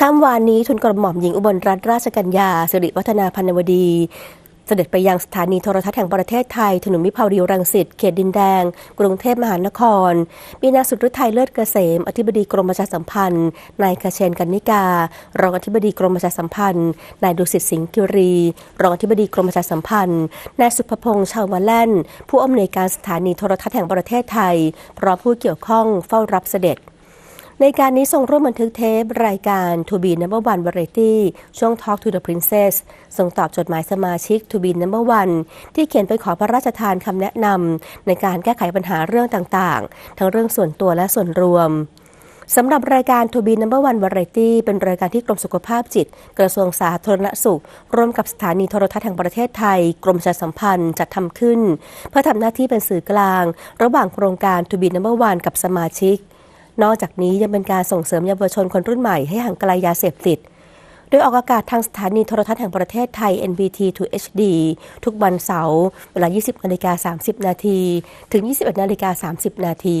ข้ามวานนี้ทุนกระหม่อมหญิงอุบลรัตนราชกัญญาสิริวัฒนาพันวดี เสด็จไปยังสถานีโทรทัศน์แห่งประเทศไทย ถนนวิภาวดีรังสิตเขตดินแดง กรุงเทพมหานคร มีนางสุดฤทัยเลิศเกษม อธิบดีกรมประชาสัมพันธ์ นายคเชนกันนิกา รองอธิบดีกรมประชาสัมพันธ์ นายดุสิตสิงห์กิรี รองอธิบดีกรมประชาสัมพันธ์ นายสุภพงษ์ชาวมาแล่น ผู้อำนวยการสถานีโทรทัศน์แห่งประเทศไทย พร้อมผู้เกี่ยวข้องเฝ้ารับเสด็จ ในการนี้ทรงร่วมบันทึกเทป รายการ To be number one variety ช่วง Talk to the Princess ทรงตอบจดหมายสมาชิก To be number one ที่เขียนไปขอพระราชทานคำแนะนำในการแก้ไขปัญหาเรื่องต่างๆ ทั้งเรื่องส่วนตัวและส่วนรวมสำหรับรายการ To be number one variety เป็นรายการที่กรมสุขภาพจิต กระทรวงสาธารณสุข ร่วมกับสถานีโทรทัศน์แห่งประเทศไทย กรมประชาสัมพันธ์จัดทำขึ้น เพื่อทำหน้าที่เป็นสื่อกลาง ระหว่างโครงการ To be number one กับสมาชิก นอกจากนี้ยังเป็นการส่งเสริมเยาวชนคนรุ่นใหม่ให้ห่างไกลยาเสพติด โดยออกอากาศทางสถานีโทรทัศน์แห่งประเทศไทย NBT 2 HD ทุกวันเสาร์เวลา 20นาฬิกา30 นาที ถึง 21นาฬิกา30 นาที